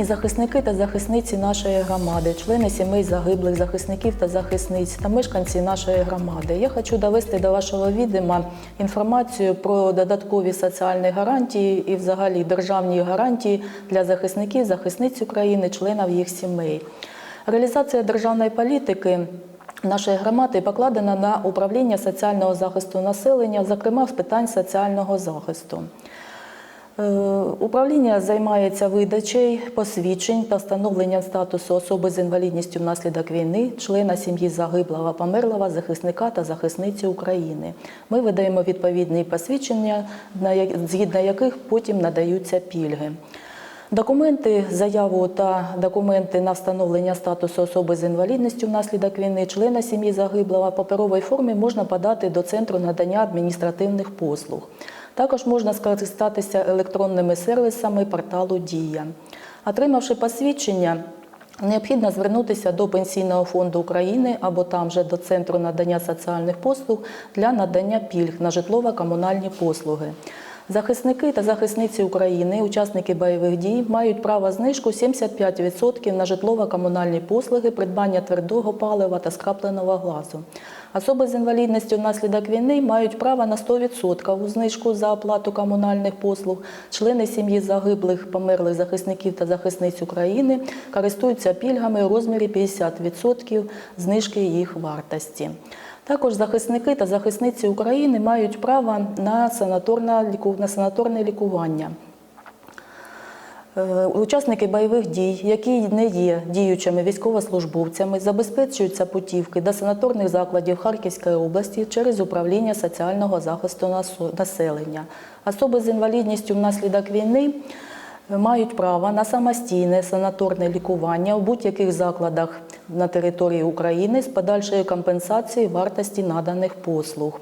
Шановні захисники та захисниці нашої громади, члени сімей загиблих захисників та захисниць та мешканці нашої громади, я хочу довести до вашого відома інформацію про додаткові соціальні гарантії і, взагалі, державні гарантії для захисників, захисниць України, членів їх сімей. Реалізація державної політики нашої громади покладена на управління соціального захисту населення, зокрема з питань соціального захисту. Е, Управління займається видачею посвідчень та встановленням статусу особи з інвалідністю внаслідок війни, члена сім'ї загиблого, померлого, захисника та захисниці України. Ми видаємо відповідні посвідчення, згідно яких потім надаються пільги. Документи, заяву та документи на встановлення статусу особи з інвалідністю внаслідок війни, члена сім'ї загиблого в паперовій формі можна подати до Центру надання адміністративних послуг. Також можна скористатися електронними сервісами порталу Дія. Отримавши посвідчення, Необхідно звернутися до Пенсійного фонду України або там же до Центру надання соціальних послуг для надання пільг на житлово-комунальні послуги. Захисники та захисниці України, учасники бойових дій, мають право знижку 75% на житлово-комунальні послуги, придбання твердого палива та скрапленого газу. Особи з інвалідністю внаслідок війни мають право на 100% знижку за оплату комунальних послуг. Члени сім'ї загиблих, померлих захисників та захисниць України користуються пільгами у розмірі 50% знижки їх вартості. Також захисники та захисниці України мають право на санаторне, на санаторне лікування. Е, Учасники бойових дій, які не є діючими військовослужбовцями, забезпечуються путівки до санаторних закладів Харківської області через управління соціального захисту населення. Особи з інвалідністю внаслідок війни мають право на самостійне санаторне лікування у будь-яких закладах на території України з подальшою компенсацією вартості наданих послуг.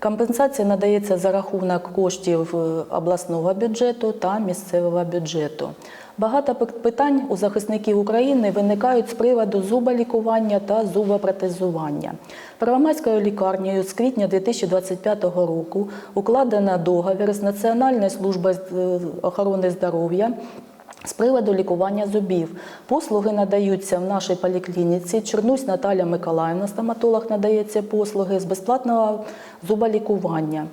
Компенсація надається за рахунок коштів е, обласного бюджету та місцевого бюджету. Багато питань у захисників України виникають з приводу зуболікування та зубопротезування. Первомайською лікарнею з квітня 2025 року укладено договір з Національною службою е, охорони здоров'я з приводу лікування зубів. Послуги надаються в нашій поліклініці. Чернусь Наталя Миколаївна, стоматолог, надається послуги з безплатного зуболікування.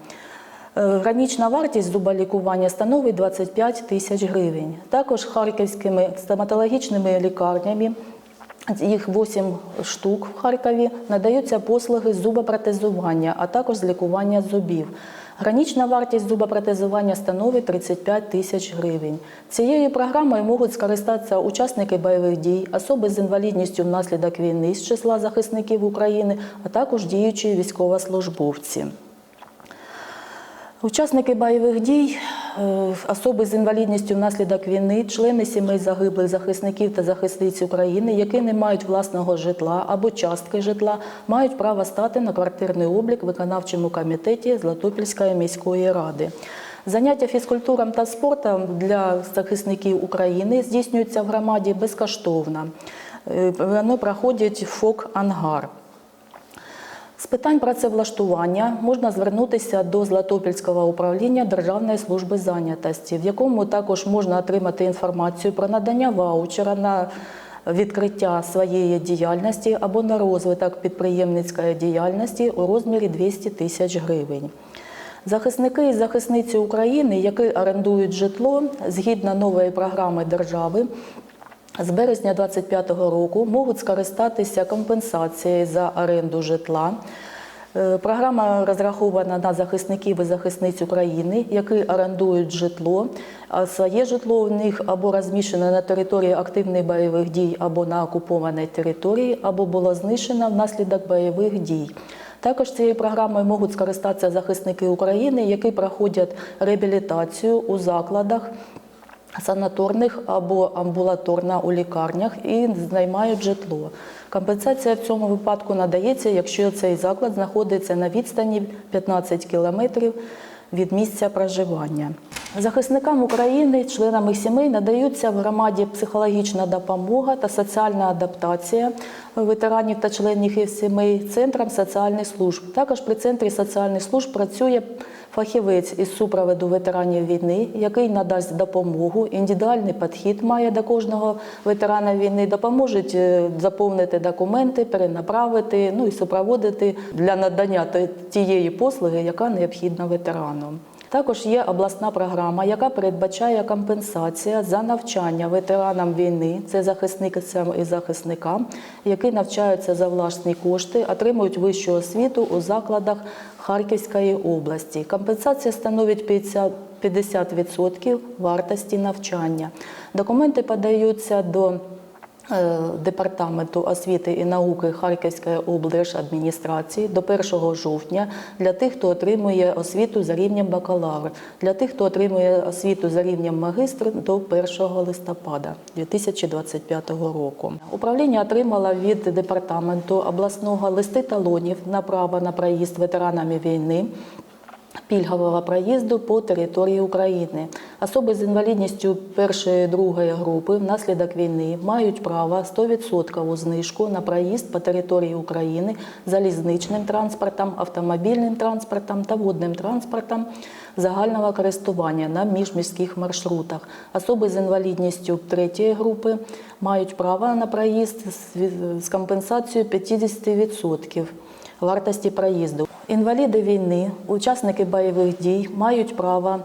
Е, Гранічна вартість зуболікування становить 25 тисяч гривень. Також харківськими стоматологічними лікарнями, їх 8 штук в Харкові, надаються послуги з зубопротезування, а також з лікування зубів. Гранічна вартість зубопротезування становить 35 тисяч гривень. Цією програмою можуть скористатися учасники бойових дій, особи з інвалідністю внаслідок війни з числа захисників України, а також діючі військовослужбовці. Учасники бойових дій, е, особи з інвалідністю внаслідок війни, члени сімей загиблих захисників та захисниць України, які не мають власного житла або частки житла, мають право стати на квартирний облік в виконавчому комітеті Златопільської міської ради. Заняття фізкультуром та спортом для захисників України здійснюються в громаді безкоштовно. Е, Воно проходять ФОК Ангар. З питань працевлаштування можна звернутися до Златопільського управління Державної служби зайнятості, в якому також можна отримати інформацію про надання ваучера на відкриття своєї діяльності або на розвиток підприємницької діяльності у розмірі 200 тисяч гривень. Захисники і захисниці України, які орендують житло згідно нової програми держави, з березня 2025 року можуть скористатися компенсацією за оренду житла. Е, Програма розрахована на захисників і захисниць України, які орендують житло, своє житло в них або розміщене на території активних бойових дій, або на окупованій території, або було знищено внаслідок бойових дій. Також цією програмою можуть скористатися захисники України, які проходять реабілітацію у закладах санаторних або амбулаторна у лікарнях і знаймають житло. Компенсація в цьому випадку надається, якщо цей заклад знаходиться на відстані 15 кілометрів від місця проживання. Захисникам України, членам їх сімей надаються в громаді психологічна допомога та соціальна адаптація ветеранів та членів їх сімей центрам соціальних служб. Також при центрі соціальних служб працює фахівець із супроводу ветеранів війни, який надасть допомогу. Індивідуальний підхід має до кожного ветерана війни, допоможуть е, заповнити документи, перенаправити, ну і супроводити для надання тієї послуги, яка необхідна ветерану. Також є обласна програма, яка передбачає компенсація за навчання ветеранам війни, це захисникам і захисникам, які навчаються за власні кошти, отримують вищу освіту у закладах Харківської області. Компенсація становить 50 50% вартості навчання. Документи подаються до Департаменту освіти і науки Харківської облдержадміністрації до 1 жовтня для тих, хто отримує освіту за рівнем бакалавр, для тих, хто отримує освіту за рівнем магистр до 1 листопада 2025 року. Управління отримало від департаменту обласного листи талонів на право на проїзд ветеранами війни пільгового проїзду по території України. Особи з інвалідністю першої другої групи внаслідок війни мають право 100% знижку на проїзд по території України залізничним транспортом, автомобільним транспортом та водним транспортом загального користування на міжміських маршрутах. Особи з інвалідністю третьої групи мають право на проїзд з- компенсацією 50% вартості проїзду. Інваліди війни, учасники бойових дій мають право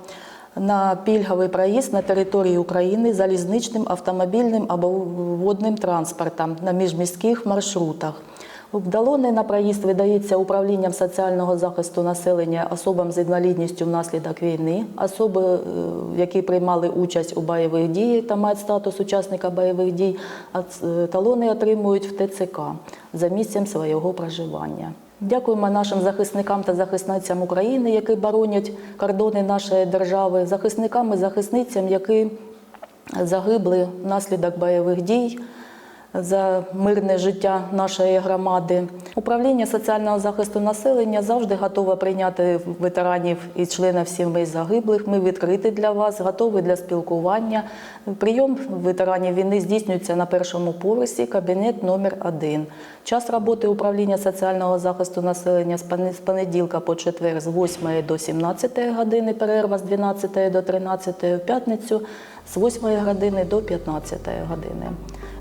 на пільговий проїзд на території України залізничним, автомобільним або водним транспортом на міжміських маршрутах. Вдалони на проїзд видається управлінням соціального захисту населення особам з інвалідністю внаслідок війни, особи, е, які приймали участь у бойових діях та мають статус учасника бойових дій, а талони отримують в ТЦК за місцем свого проживання. Дякуємо нашим захисникам та захисницям України, які боронять кордони нашої держави, захисникам і захисницям, які загибли внаслідок бойових дій за мирне життя нашої громади. Управління соціального захисту населення завжди готове прийняти ветеранів і членів сімей загиблих. Ми відкриті для вас, готові для спілкування. Прийом ветеранів війни здійснюється на першому поверсі, кабінет номер 1 Час роботи управління соціального захисту населення з понеділка по четвер з 8 до 17 години, перерва з 12 до 13, в п'ятницю з 8 години до 15 години.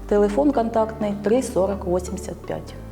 Телефон контактний 34085.